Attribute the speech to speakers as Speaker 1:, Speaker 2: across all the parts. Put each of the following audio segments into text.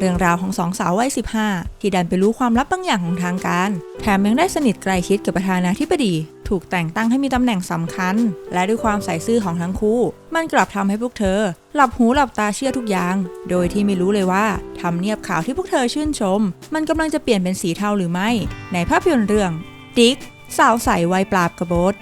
Speaker 1: เรื่องราวของสองสาววัย 15 ที่ดันไปรู้ความลับบางอย่างของทางการ แถมยังได้สนิทใกล้ชิดกับประธานาธิบดี ถูกแต่งตั้งให้มีตำแหน่งสำคัญ และด้วยความใส่ซื่อของทั้งคู่ มันกลับทำให้พวกเธอ หลับหูหลับตาเชื่อทุกอย่าง โดยที่ไม่รู้เลยว่าทำเนียบข่าวที่พวกเธอชื่นชม มันกำลังจะเปลี่ยนเป็นสีเทาหรือไม่ ในภาพยนตร์เรื่องดิกสาวใสวัยปราบกบฏ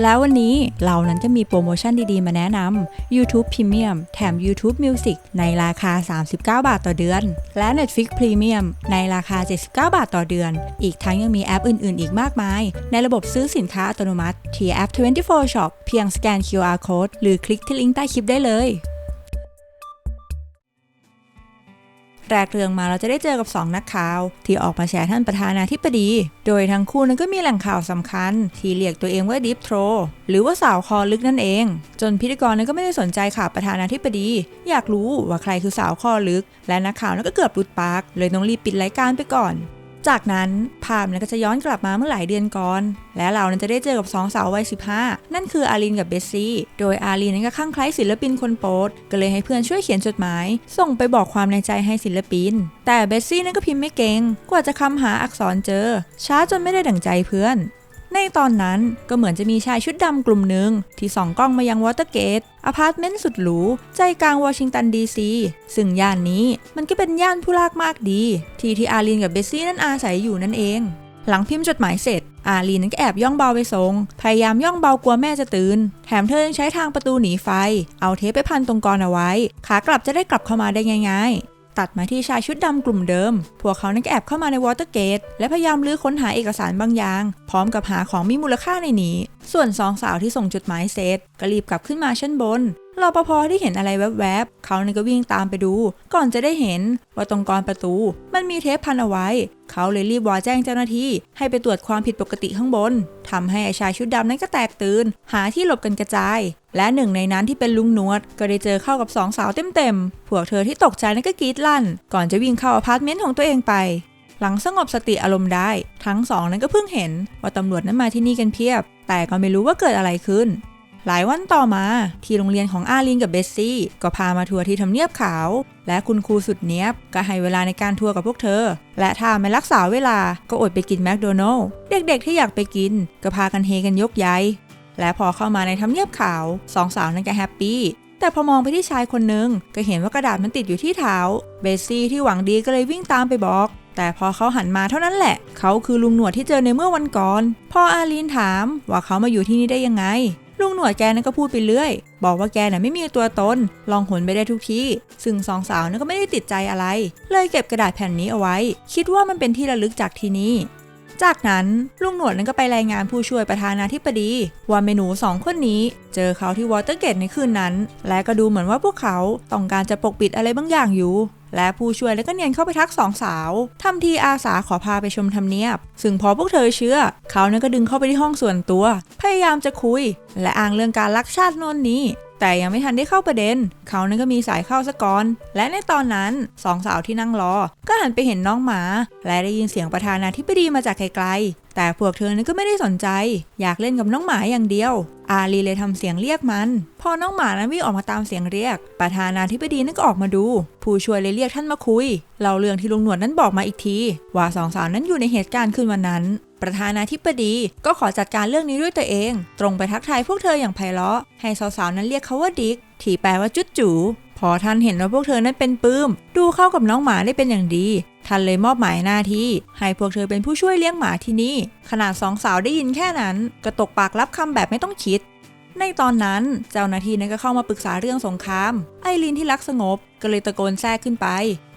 Speaker 1: แล้ววันนี้เรานั้นจะมีโปรโมชั่นดีๆ มาแนะนำ YouTube Premium แถม YouTube Music ในราคา 39 บาทต่อเดือน และ Netflix Premium ในราคา 79 บาทต่อเดือน อีกทั้งยังมีแอปอื่นๆ อีกมากมาย ในระบบซื้อสินค้าอัตโนมัติที่แอป 24 Shop เพียงสแกน QR Code หรือคลิกที่ลิงก์ใต้คลิปได้เลย แรกเรื่องมาเราจะได้เจอกับ 2 นักข่าว ที่ออกมาแชร์ท่านประธานาธิบดี โดยทั้งคู่นั้นก็มีแหล่งข่าวสำคัญ ที่เรียกตัวเองว่าดิฟโทรหรือว่าสาวคอลึกนั่นเอง จนพิธีกรนั้นก็ไม่ได้สนใจข่าวประธานาธิบดี อยากรู้ว่าใครคือสาวคอลึก และนักข่าวนั้นก็เกือบหลุดปาก เลยต้องรีบปิดรายการไปก่อน จากนั้นภาพนั้นก็จะย้อนกลับมาเมื่อหลายเดือนก่อน และเรานั้นจะได้เจอกับสองสาววัย 15 นั่นคืออารินกับเบสซี่ โดยอารินนั้นก็ข้างใคล้ศิลปินคนโปรด ก็เลยให้เพื่อนช่วยเขียนจดหมาย ส่งไปบอกความในใจให้ศิลปิน แต่เบสซี่นั้นก็พิมพ์ไม่เก่ง กว่าจะคำหาอักษรเจอ ช้าจนไม่ได้ดั่งใจเพื่อน ในตอนนั้นก็เหมือนจะมีชายชุดดำกลุ่มหนึ่งที่ส่องกล้องมายังวอเตอร์เกตอพาร์ตเมนต์สุดหรู ใจกลางวอชิงตันดีซีซึ่งย่านนี้มันก็เป็นย่านผู้ลากมากดี ที่ที่อารีนกับเบสซี่นั้นอาศัยอยู่นั่นเอง หลังพิมพ์จดหมายเสร็จ อารีนนั้นก็แอบย่องเบาไปส่งพยายามย่องเบากลัวแม่จะตื่น แถมเธอยังใช้ทางประตูหนีไฟ เอาเทปไปพันตรงกรเอาไว้ ขากลับจะได้กลับเข้ามาได้ง่าย ตัดมาที่ชายชุดดำกลุ่มเดิม พวกเขานั้นแอบเข้ามาในวอเตอร์เกตและพยายามลื้อค้นหาเอกสารบางอย่าง พร้อมกับหาของมีมูลค่าในนี้ ส่วนสองสาวที่ส่งจดหมายเสร็จก็รีบกลับขึ้นมาชั้นบน รปภที่เห็นอะไรแวบๆ เขานี่ก็วิ่งตามไปดู ก่อนจะได้เห็นว่าตรงกรประตู มันมีเทปพันเอาไว้ เขาเลยรีบวอแจ้งเจ้าหน้าที่ ให้ไปตรวจความผิดปกติข้างบนทำให้ไอชายชุดดำนั้นก็แตกตื่น หาที่หลบกันกระจาย และหนึ่งในนั้นที่เป็นลุงนวด ก็ได้เจอเข้ากับสองสาวเต็มๆ พวกเธอที่ตกใจนั้นก็กรีดลั่น ก่อนจะวิ่งเข้าอพาร์ตเมนต์ของตัวเองไปหลังสงบสติอารมณ์ได้ ทั้งสองนั้นก็เพิ่งเห็นว่าตำรวจนั้นมาที่นี่กันเพียบ แต่ก็ไม่รู้ว่าเกิดอะไรขึ้น หลายวันต่อมา ที่โรงเรียนของอาลินกับเบสซี่ ก็พามาทัวร์ที่ทำเนียบขาว และคุณครูสุดเนียบ ก็ให้เวลาในการทัวร์กับพวกเธอ และถ้าไม่รักษาเวลาก็อดไปกินแมคโดนัลล์เด็กๆที่อยากไปกิน ก็พากันเฮกันยกใหญ่และพอเข้ามาในทำเนียบขาวสองสาวนั้นก็แฮปปี้แต่พอมองไปที่ชายคนหนึ่งก็เห็นว่ากระดาษมันติดอยู่ที่เท้า เบสซี่ที่หวังดีก็เลยวิ่งตามไปบอก แต่พอเขาหันมาเท่านั้นแหละ เขาคือลุงหนวดที่เจอในเมื่อวันก่อน พออาลีนถามว่าเขามาอยู่ที่นี่ได้ยังไง ลุงหนวดแกนั้นก็พูดไปเรื่อย บอกว่าแกน่ะไม่มีตัวตน ลองหนไปได้ทุกที่ ซึ่งสองสาวนั้นก็ไม่ได้ติดใจอะไร เลยเก็บกระดาษแผ่นนี้เอาไว้ คิดว่ามันเป็นที่ระลึกจากที่นี่จากนั้นลุงหนวดนั้นก็ไปรายงานผู้ช่วยประธานาธิบดี ว่าเมนูสองคนนี้ เจอเขาที่วอเตอร์เกตในคืนนั้น และก็ดูเหมือนว่าพวกเขาต้องการจะปกปิดอะไรบางอย่างอยู่ และผู้ช่วยแล้วก็เนียนเข้าไปทักสองสาวทำทีอาสาขอพาไปชมทำเนียบ ซึ่งพอพวกเธอเชื่อ เขาเนั้นก็ดึงเข้าไปที่ห้องส่วนตัว พยายามจะคุย และอ้างเรื่องการลักชาติโน่นนี้แต่ยังไม่ทันได้เข้าประเด็น เขานั้นก็มีสายเข้าซะก่อน และในตอนนั้นสองสาวที่นั่งรอ ก็หันไปเห็นน้องหมา และได้ยินเสียงประธานาธิบดีมาจากไกล แต่พวกเธอนั้นก็ไม่ได้สนใจ อยากเล่นกับน้องหมาอย่างเดียว อาลีเลยทำเสียงเรียกมัน พอน้องหมานั้นวิ่งออกมาตามเสียงเรียก ประธานาธิบดีนั่นก็ออกมาดู ผู้ช่วยเลยเรียกท่านมาคุย เล่าเรื่องที่ลุงหนวดนั้นบอกมาอีกที ว่าสองสาวนั้นอยู่ในเหตุการณ์คืนวันนั้น ประธานาธิบดีก็ขอจัดการเรื่องนี้ด้วยตัวเอง ตรงไปทักทายพวกเธออย่างไพเราะ ให้สาวๆนั้นเรียกเขาว่าดิก ที่แปลว่าจุดจูพอท่านเห็นว่าพวกเธอนั้นเป็นปื้ม ดูเข้ากับน้องหมาได้เป็นอย่างดี ท่านเลยมอบหมายหน้าที่ ให้พวกเธอเป็นผู้ช่วยเลี้ยงหมาที่นี่ ขนาดสองสาวได้ยินแค่นั้น ก็ตกปากรับคำแบบไม่ต้องคิด ในตอนนั้นเจ้าหน้าที่นั้นก็เข้ามาปรึกษาเรื่องสงคราม ไอรินที่รักสงบก็เลยตะโกนแทรกขึ้นไป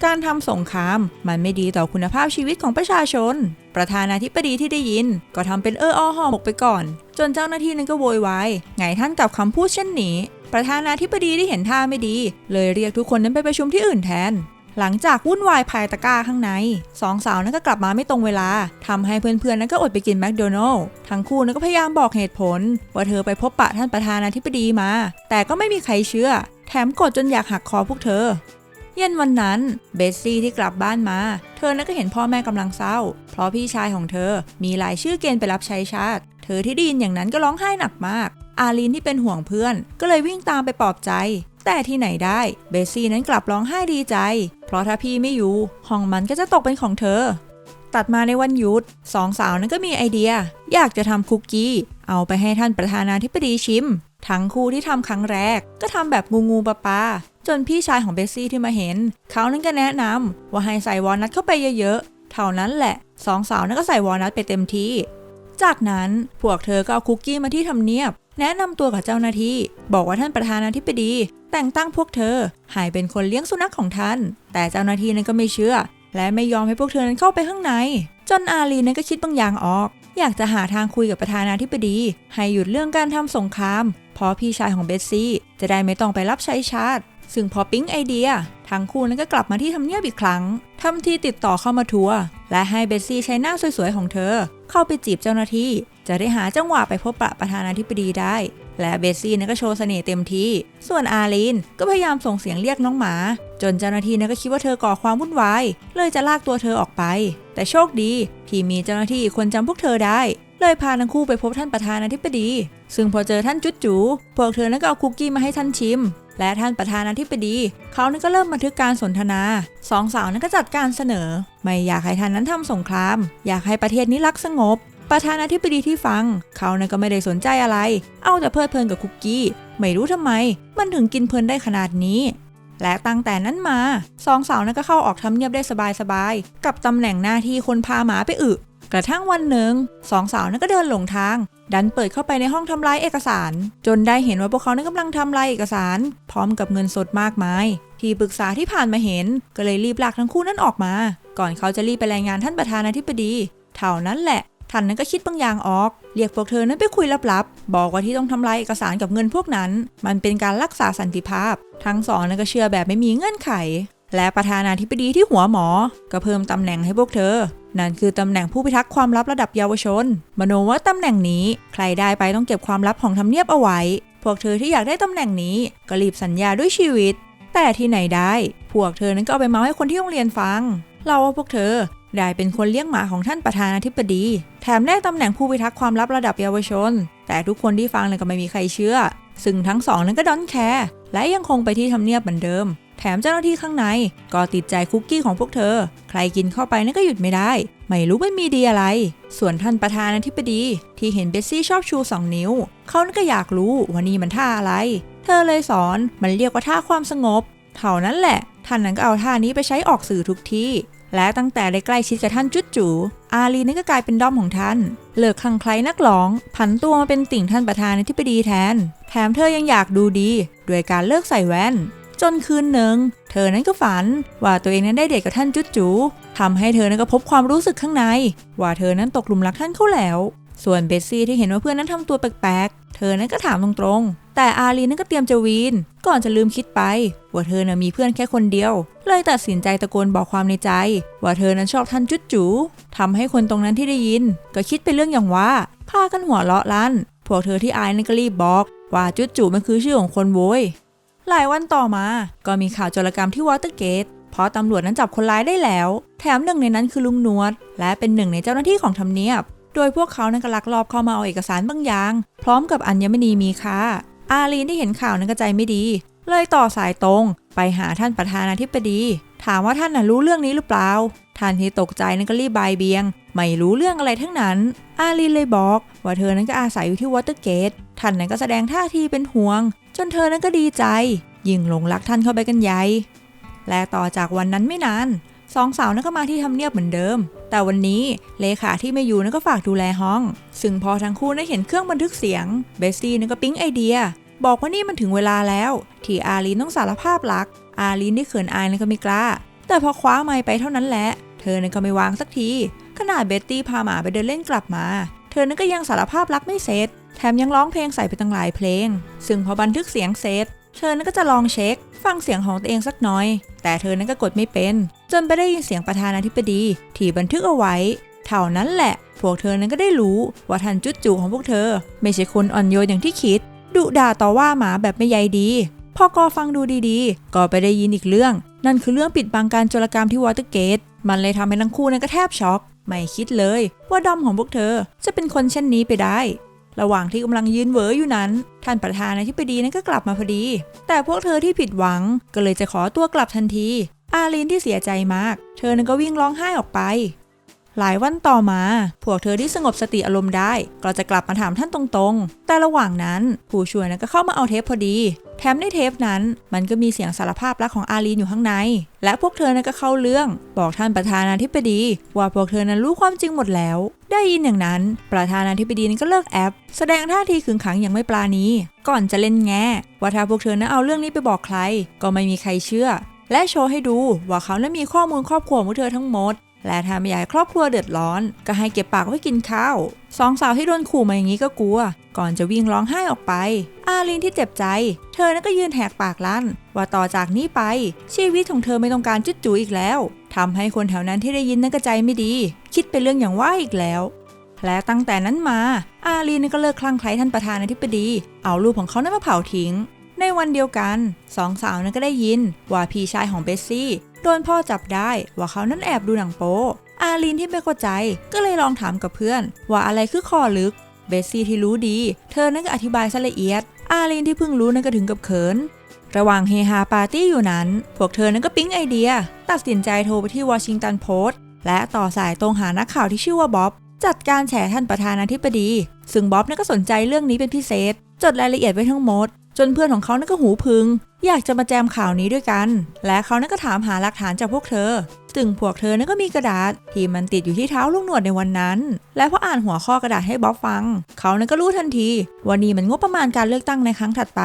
Speaker 1: การทำสงคราม มันไม่ดีต่อคุณภาพชีวิตของประชาชน ประธานาธิบดีที่ได้ยิน ก็ทำเป็นเอออ้อหอหมกไปก่อน จนเจ้าหน้าที่นั้นก็โวยวายไงท่านกับคำพูดเช่นนี้ ประธานาธิบดีได้เห็นท่าไม่ดี เลยเรียกทุกคนนั้นไปประชุมที่อื่นแทน หลังจากวุ่นวายภายตะก้าข้างในสองสาวนั้นก็กลับมาไม่ตรงเวลาทำให้เพื่อนๆนั้นก็อดไปกินแมคโดนัลล์ทั้งคู่นั้นก็พยายามบอกเหตุผล ว่าเธอไปพบปะท่านประธานาธิบดีมา แต่ก็ไม่มีใครเชื่อ แถมกดจนอยากหักคอพวกเธอ เย็นวันนั้นเบสซี่ที่กลับบ้านมา เธอนั้นก็เห็นพ่อแม่กำลังเศร้า เพราะพี่ชายของเธอมีรายชื่อเกณฑ์ไปรับใช้ชาติ เธอที่ได้ยินอย่างนั้นก็ร้องไห้หนักมาก อาลีนที่เป็นห่วงเพื่อน ก็เลยวิ่งตามไปปลอบใจ แต่ที่ไหนได้ เบสซี่นั้นกลับร้องไห้ดีใจ เพราะถ้าพี่ไม่อยู่ ห้องมันก็จะตกเป็นของเธอ ตัดมาในวันหยุดสองสาวนั้นก็มีไอเดีย อยากจะทำคุกกี้ เอาไปให้ท่านประธานาธิบดีชิม ทั้งคู่ที่ทำครั้งแรก ก็ทำแบบงูงูปลาปาจนพี่ชายของเบสซี่ที่มาเห็น เขานั้นก็แนะนำว่าให้ใส่วอลนัทเข้าไปเยอะๆ เท่านั้นแหละสองสาวนั้นก็ใส่วอลนัทไปเต็มที่ จากนั้นพวกเธอก็เอาคุกกี้มาที่ทำเนียบ แนะนำตัวกับเจ้าหน้าที่ บอกว่าท่านประธานาธิบดี แต่งตั้งพวกเธอให้เป็นคนเลี้ยงสุนัขของท่าน แต่เจ้าหน้าที่นั้นก็ไม่เชื่อ และไม่ยอมให้พวกเธอนั้นเข้าไปข้างใน จนอาลีนั้นก็คิดบางอย่างออก อยากจะหาทางคุยกับประธานาธิบดี ให้หยุดเรื่องการทำสงครามเพราะพี่ชายของเบสซี่จะได้ไม่ต้องไปรับใช้ชาติ ซึ่งพอปิ๊งไอเดียทั้งคู่นั้นก็กลับมาที่ทำเนียบอีกครั้งทำทีติดต่อเข้ามาทัวร์และให้เบสซี่ใช้หน้าสวยๆของเธอ เข้าไปจีบเจ้าหน้าที่ จะได้หาจังหวะไปพบปะประธานาธิบดีได้ และเบสซี่นั้นก็โชว์เสน่ห์เต็มที่ ส่วนอาลีนก็พยายามส่งเสียงเรียกน้องหมา จนเจ้าหน้าที่นั้นก็คิดว่าเธอก่อความวุ่นวาย เลยจะลากตัวเธอออกไป แต่โชคดีที่มีเจ้าหน้าที่อีกคนจำพวกเธอได้เลยพาทั้งคู่ไปพบท่านประธานาธิบดี ซึ่งพอเจอท่านจุดจู พวกเธอนั้นก็เอาคุกกี้มาให้ท่านชิม และท่านประธานาธิบดีเขานั้นก็เริ่มบันทึกการสนทนาสองสาวนั้นก็จัดการเสนอ ไม่อยากให้ท่านนั้นทำสงคราม อยากให้ประเทศนี้รักสงบ ประธานาธิบดีที่ฟัง เขานั้นก็ไม่ได้สนใจอะไร เอาแต่เพลิดเพลินกับคุกกี้ ไม่รู้ทำไม มันถึงกินเพลินได้ขนาดนี้ และตั้งแต่นั้นมาสองสาวนั้นก็เข้าออกทำเนียบได้สบายๆกับตำแหน่งหน้าที่คนพาหมาไปอึ กระทั่งวันหนึ่งสองสาวนั้นก็เดินหลงทาง ดันเปิดเข้าไปในห้องทำลายเอกสาร จนได้เห็นว่าพวกเขานั้นกำลังทำลายเอกสาร พร้อมกับเงินสดมากมาย ที่ปรึกษาที่ผ่านมาเห็น ก็เลยรีบลากทั้งคู่นั้นออกมา ก่อนเขาจะรีบไปรายงานท่านประธานาธิบดี เท่านั้นแหละท่านนั้นก็คิดบางอย่างออก เรียกพวกเธอนั้นไปคุยลับๆ บอกว่าที่ต้องทำลายเอกสารกับเงินพวกนั้น มันเป็นการรักษาสันติภาพ ทั้งสองนั้นก็เชื่อแบบไม่มีเงื่อนไข และประธานาธิบดีที่หัวหมอ ก็เพิ่มตำแหน่งให้พวกเธอ นั่นคือตำแหน่งผู้พิทักษ์ความลับระดับเยาวชน มโนว่าตำแหน่งนี้ ใครได้ไปต้องเก็บความลับของทำเนียบเอาไว้ พวกเธอที่อยากได้ตำแหน่งนี้ก็รีบสัญญาด้วยชีวิต แต่ที่ไหนได้ พวกเธอนั้นก็เอาไปเมาให้คนที่โรงเรียนฟังเราว่าพวกเธอได้เป็นคนเลี้ยงหมาของท่านประธานาธิบดี แถมได้ตำแหน่งผู้พิทักษ์ความลับระดับเยาวชน แต่ทุกคนที่ฟังเลยก็ไม่มีใครเชื่อ ซึ่งทั้งสองนั้นก็ดอนแคร์และยังคงไปที่ทำเนียบเหมือนเดิม แถมเจ้าหน้าที่ข้างในก็ติดใจคุกกี้ของพวกเธอ ใครกินเข้าไปนั่นก็หยุดไม่ได้ ไม่รู้ไม่มีดีอะไร ส่วนท่านประธานาธิบดี ที่เห็นเบสซี่ชอบชู2นิ้ว เขานั่นก็อยากรู้ว่านี่มันท่าอะไร เธอเลยสอนมันเรียกว่าท่าความสงบ เท่านั้นแหละ ท่านนั้นก็เอาท่านี้ไปใช้ออกสื่อทุกที่ และตั้งแต่ได้ใกล้ชิดกับท่านจุดจูอาลีนั่นก็กลายเป็นด้อมของท่าน เลิกคลังไคล้นักร้อง ผันตัวมาเป็นติ่งท่านประธานาธิบดีแทน แถมเธอยังอยากดูดี ด้วยการเลิกใส่แว่น จนคืนหนึ่ง เธอนั้นก็ฝันว่าตัวเองนั้นได้เดทกับท่านจุดจูทำให้เธอนั้นก็พบความรู้สึกข้างใน ว่าเธอนั้นตกหลุมรักท่านเขาแล้ว ส่วนเบสซี่ที่เห็นว่าเพื่อนนั้นทำตัวแปลกๆ เธอนั้นก็ถามตรงๆ แต่อาลีนั้นก็เตรียมจะวีน ก่อนจะลืมคิดไป ว่าเธอน่ะมีเพื่อนแค่คนเดียว เลยตัดสินใจตะโกนบอกความในใจ ว่าเธอนั้นชอบท่านจุดจูทำให้คนตรงนั้นที่ได้ยิน ก็คิดไปเรื่องอย่างว่าพากันหัวเราะลั่นพวกเธอที่อายนั้นก็รีบบอก ว่าจุดจูมันคือชื่อของคนโวย หลายวันต่อมา ก็มีข่าวโจรกรรมที่วอเตอร์เกตเพราะตำรวจนั้นจับคนร้ายได้แล้ว แถมหนึ่งในนั้นคือลุงนวด และเป็นหนึ่งในเจ้าหน้าที่ของทำเนียบ โดยพวกเขานั้นก็ลักลอบเข้ามาเอาเอกสารบางอย่าง พร้อมกับอัญมณีมีค่า อาลีนที่เห็นข่าวนั้นก็ใจไม่ดี เลยต่อสายตรง ไปหาท่านประธานาธิบดี ถามว่าท่านน่ะรู้เรื่องนี้หรือเปล่า ท่านที่ตกใจนั้นก็รีบบายเบียง ไม่รู้เรื่องอะไรทั้งนั้น อาลีนเลยบอก ว่าเธอนั้นก็อาศัยอยู่ที่วอเตอร์เกต ท่านนั้นก็แสดงท่าทีเป็นห่วง จนเธอนั้นก็ดีใจ ยิ่งหลงรักท่านเข้าไปกันใหญ่ และต่อจากวันนั้นไม่นานสองสาวนั้นก็มาที่ทำเนียบเหมือนเดิม แต่วันนี้เลขาที่ไม่อยู่นั้นก็ฝากดูแลห้อง ซึ่งพอทั้งคู่ได้เห็นเครื่องบันทึกเสียง เบสซี่นั้นก็ปิ๊งไอเดีย บอกว่านี่มันถึงเวลาแล้ว ที่อาลีนต้องสารภาพรัก อาลีนที่เขินอายนั้นก็ไม่กล้า แต่พอคว้าไม้ไปเท่านั้นแหละ เธอนั้นก็ไม่วางสักที ขนาดเบตตี้พาหมาไปเดินเล่นกลับมา เธอนั้นก็ยังสารภาพรักไม่เสร็จ แถมยังร้องเพลงใส่ไปตั้งหลายเพลง ซึ่งพอบันทึกเสียงเสร็จ เธอนั้นก็จะลองเช็ค ฟังเสียงของตัวเองสักหน่อย แต่เธอนั้นก็กดไม่เป็น จนไปได้ยินเสียงประธานาธิบดีที่บันทึกเอาไว้ เท่านั้นแหละ พวกเธอนั้นก็ได้รู้ว่าท่านจุดจูของพวกเธอ ไม่ใช่คนอ่อนโยนอย่างที่คิด ดุด่าต่อว่าหมาแบบไม่ใยดี พอกอฟังดูดีๆ ก็ไปได้ยินอีกเรื่อง นั่นคือเรื่องปิดบังการโจรกรรมที่วอเตอร์เกต มันเลยทำให้ทั้งคู่นั้นก็แทบช็อก ไม่คิดเลย ว่าดอมของพวกเธอจะเป็นคนเช่นนี้ไปได้ ระหว่างที่กำลังยืนเวออยู่นั้น ท่านประธานาธิบดีนั้นก็กลับมาพอดี แต่พวกเธอที่ผิดหวังก็เลยจะขอตัวกลับทันที อาลีนที่เสียใจมาก เธอนั้นก็วิ่งร้องไห้ออกไป หลายวันต่อมา พวกเธอที่สงบสติอารมณ์ได้ ก็จะกลับมาถามท่านตรงๆ แต่ระหว่างนั้น ผู้ช่วยนั้นก็เข้ามาเอาเทปพอดี แถมในเทปนั้น มันก็มีเสียงสารภาพรักของอาลีนอยู่ข้างใน และพวกเธอนั้นก็เข้าเรื่อง บอกท่านประธานาธิบดี ว่าพวกเธอนั้นรู้ความจริงหมดแล้ว ได้ยินอย่างนั้น ประธานาธิบดีนั้นก็เลิกแอป แสดงท่าทีขึงขังอย่างไม่ปราณีก่อนจะเล่นแง่ว่าถ้าพวกเธอนั้นเอาเรื่องนี้ไปบอกใคร ก็ไม่มีใครเชื่อและโชว์ให้ดูว่าเขานั้นมีข้อมูลครอบครัวของพวกเธอทั้งหมด และถ้าไม่อยากให้ครอบครัวเดือดร้อน ก็ให้เก็บปากไว้กินข้าวสองสาวที่โดนขู่มาอย่างนี้ก็กลัว ก่อนจะวิ่งร้องไห้ออกไป อาลินที่เจ็บใจ เธอนั้นก็ยืนแหกปากลั่น ว่าต่อจากนี้ไป ชีวิตของเธอไม่ต้องการจุดจูอีกแล้วทำให้คนแถวนั้นที่ได้ยินนั้นก็ใจไม่ดี คิดเป็นเรื่องอย่างว่าอีกแล้วและตั้งแต่นั้นมา อาลีนก็เลิกคลั่งไคล้ท่านประธานาธิบดี เอารูปของเขานั้นมาเผาทิ้ง ในวันเดียวกันสองสาวนั้นก็ได้ยิน ว่าพี่ชายของเบสซี่ โดนพ่อจับได้ว่าเขานั้นแอบดูหนังโป๊อาลีนที่ไม่เข้าใจก็เลยลองถามกับเพื่อน ว่าอะไรคือคอลึก เบสซี่ที่รู้ดี เธอนั้นก็อธิบายซะละเอียด อาลีนที่เพิ่งรู้นั้นก็ถึงกับเขิน ระหว่างเฮฮาปาร์ตี้อยู่นั้น พวกเธอนั้นก็ปิ๊งไอเดีย ตัดสินใจโทรไปที่วอชิงตันโพสต์และต่อสายตรงหานักข่าวที่ชื่อว่าบ๊อบ จัดการแฉท่านประธานาธิบดี ซึ่งบ๊อบนั้นก็สนใจเรื่องนี้เป็นพิเศษ จดรายละเอียดไว้ทั้งหมด จนเพื่อนของเขานั้นก็หูพึง อยากจะมาแจมข่าวนี้ด้วยกัน และเขานั้นก็ถามหาหลักฐานจากพวกเธอ ซึ่งพวกเธอนั้นก็มีกระดาษที่มันติดอยู่ที่เท้าลุงหนวดในวันนั้น และพออ่านหัวข้อกระดาษให้บ๊อบฟัง เขานั้นก็รู้ทันทีว่านี่มันงบประมาณการเลือกตั้งในครั้งถัดไป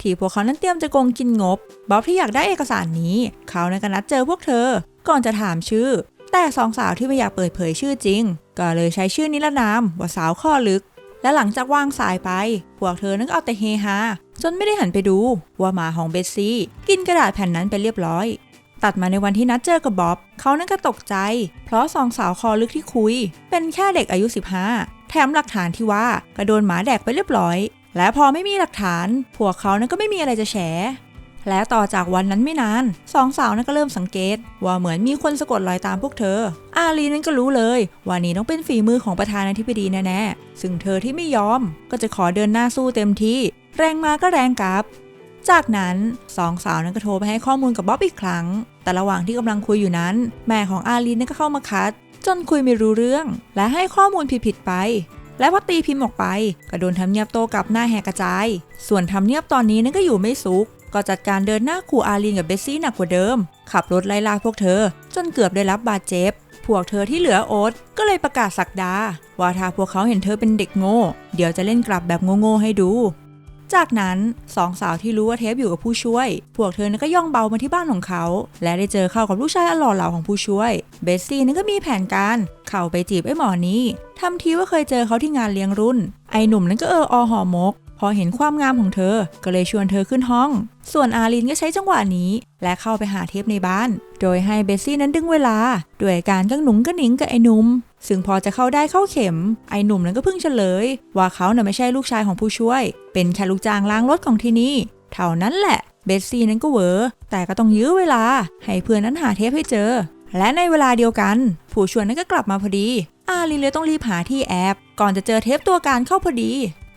Speaker 1: ที่พวกเขานั้นเตรียมจะโกงกินงบ บ๊อบที่อยากได้เอกสารนี้ เขานั้นก็นัดเจอพวกเธอ ก่อนจะถามชื่อ แต่สองสาวที่ไม่อยากเปิดเผยชื่อจริง ก็เลยใช้ชื่อนิรนามว่าสาวข้อลึกและหลังจากวางสายไป พวกเธอนั้นก็เอาแต่เฮฮา จนไม่ได้หันไปดูว่าหมาของเบสซี่กินกระดาษแผ่นนั้นไปเรียบร้อย ตัดมาในวันที่นัดเจอกับบ๊อบเขานั้นก็ตกใจ เพราะสองสาวคอลึกที่คุย เป็นแค่เด็กอายุ 15 แถมหลักฐานที่ว่ากระโดนหมาแดกไปเรียบร้อย และพอไม่มีหลักฐาน พวกเขานั้นก็ไม่มีอะไรจะแฉและต่อจากวันนั้นไม่นานสองสาวนั้นก็เริ่มสังเกต ว่าเหมือนมีคนสะกดรอยตามพวกเธอ อาลีนั้นก็รู้เลย ว่านี่ต้องเป็นฝีมือของประธานาธิบดีแน่ๆ ซึ่งเธอที่ไม่ยอม ก็จะขอเดินหน้าสู้เต็มที่ แรงมาก็แรงกลับ จากนั้นสองสาวนั้นก็โทรไปให้ข้อมูลกับบ๊อบอีกครั้ง แต่ระหว่างที่กำลังคุยอยู่นั้น แม่ของอาลีนก็เข้ามาคัด จนคุยไม่รู้เรื่อง และให้ข้อมูลผิดๆไป และพอตีพิมพ์ออกไป ก็โดนทำเนียบโตกลับหน้าแหกกระจาย ส่วนทำเนียบตอนนี้นั้นก็อยู่ไม่สุขก็จัดการเดินหน้าขู่อาลีนกับเบสซี่หนักกว่าเดิม ขับรถไล่ล่าพวกเธอ จนเกือบได้รับบาดเจ็บ พวกเธอที่เหลือโอ๊ตก็เลยประกาศสักดา ว่าถ้าพวกเขาเห็นเธอเป็นเด็กโง่ เดี๋ยวจะเล่นกลับแบบโง่ๆให้ดู จากนั้นสองสาวที่รู้ว่าเทปอยู่กับผู้ช่วย พวกเธอนั้นก็ย่องเบามาที่บ้านของเขา และได้เจอเข้ากับลูกชายอหล่อเหลาของผู้ช่วย เบสซี่นั้นก็มีแผนการ เข้าไปจีบไอ้หมอนี้ทำทีว่าเคยเจอเขาที่งานเลี้ยงรุ่น ไอ้หนุ่มนั้นก็เอออห่อมก อเห็นความงามของเธอ ก็เลยชวนเธอขึ้นห้อง ส่วนอาลินก็ใช้จังหวะนี้ และเข้าไปหาเทปในบ้าน โดยให้เบสซี่นั้นดึงเวลา ด้วยการกังหนุงกระหนิงกับไอ้หนุ่ม ซึ่งพอจะเข้าได้เข้าเข็ม ไอ้หนุ่มนั้นก็เพิ่งเฉลย ว่าเขาน่ะไม่ใช่ลูกชายของผู้ช่วย เป็นแค่ลูกจ้างล้างรถของที่นี่ เท่านั้นแหละ เบสซี่นั้นก็เหวอแต่ก็ต้องยื้อเวลา ให้เพื่อนนั้นหาเทปให้เจอ และในเวลาเดียวกัน ผู้ชวยนั้นก็กลับมาพอดีอาลีเลยต้องรีบหาที่แอบก่อนจะเจอเทปตัวการเข้าพอดี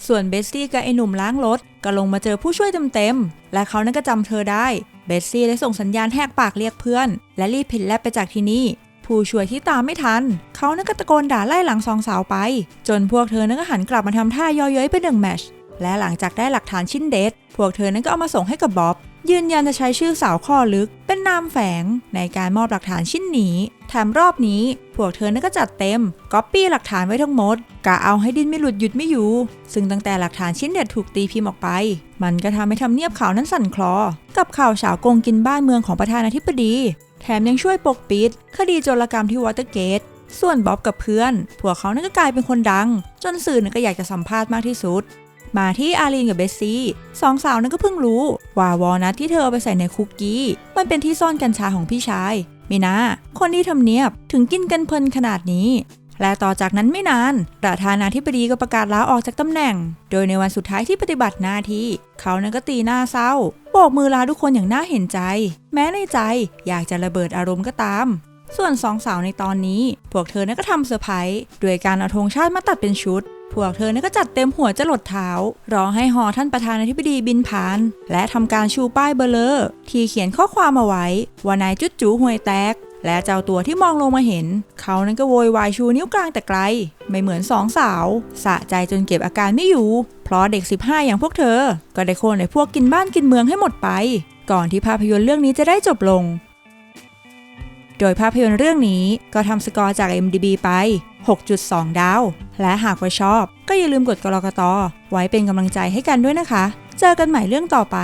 Speaker 1: ส่วนเบสซี่กับไอ้หนุ่มล้างรถก็ลงมาเจอผู้ช่วยเต็มๆ และเขานั้นก็จำเธอได้ เบสซี่ได้ส่งสัญญาณแหกปากเรียกเพื่อน และรีบผิดแลบไปจากที่นี่ ผู้ช่วยที่ตามไม่ทัน เขานั้นก็ตะโกนด่าไล่หลังสองสาวไป จนพวกเธอนั้นก็หันกลับมาทำท่าย่อเย้ยไปหนึ่งแมช และหลังจากได้หลักฐานชิ้นเด็ด พวกเธอนั้นก็เอามาส่งให้กับบ๊อบ ยืนยันจะใช้ชื่อสาวข้อลึก เป็นนามแฝงในการมอบหลักฐานชิ้นนี้ แถมรอบนี้ พวกเธอนั้นก็จัดเต็มก๊อปปี้หลักฐานไว้ทั้งหมดกะเอาให้ดิ้นไม่หลุดหยุดไม่อยู่ ซึ่งตั้งแต่หลักฐานชิ้นเด็ดถูกตีพิมพ์ออกไป มันก็ทำให้ทำเนียบข่าวนั้นสั่นคลอ กับข่าวเฉาโกงกินบ้านเมืองของประธานาธิบดี แถมยังช่วยปกปิด คดีโจรกรรมที่วอเตอร์เกตส่วนบ๊อบกับเพื่อน พวกเขานั้นก็กลายเป็นคนดัง จนสื่อนั้นก็อยากจะสัมภาษณ์มากที่สุด มาที่อาลีนกับเบสซี่สองสาวนั้นก็เพิ่งรู้ ว่าวอลนัทที่เธอเอาไปใส่ในคุกกี้ มันเป็นที่ซ่อนกัญชาของพี่ชายมีนะคนที่ทำเนียบถึงกินกันเพลินขนาดนี้และต่อจากนั้นไม่นาน ประธานาธิบดีก็ประกาศลาออกจากตำแหน่ง โดยในวันสุดท้ายที่ปฏิบัติหน้าที่ เขานั้นก็ตีหน้าเศร้า โบกมือลาทุกคนอย่างน่าเห็นใจ แม้ในใจอยากจะระเบิดอารมณ์ก็ตาม ส่วนสองสาวในตอนนี้ พวกเธอนั้นก็ทำเซอร์ไพรส์โดยการเอาธงชาติมาตัดเป็นชุด พวกเธอเนี่ยก็จัดเต็มหัวจะหลดเท้า ร้องให้หอท่านประธานาธิบดีบินผ่าน และทำการชูป้ายเบล์ที่เขียนข้อความเอาไว้ว่านายจุดจูห่วยแตกและเจ้าตัวที่มองลงมาเห็น เขานั้นก็โวยวายชูนิ้วกลางแต่ไกล ไม่เหมือนสองสาว สะใจจนเก็บอาการไม่อยู่ เพราะเด็ก 15 อย่างพวกเธอ ก็ได้โค่นไอ้พวกกินบ้านกินเมืองให้หมดไป ก่อนที่ภาพยนตร์เรื่องนี้จะได้จบลง โดยภาพยนตร์เรื่องนี้ก็ทำสกอร์จาก MDB ไป 6.2 ดาว และหากว่าชอบ ก็อย่าลืมกดกรอกตอไว้เป็นกำลังใจให้กันด้วยนะคะ เจอกันใหม่เรื่องต่อไป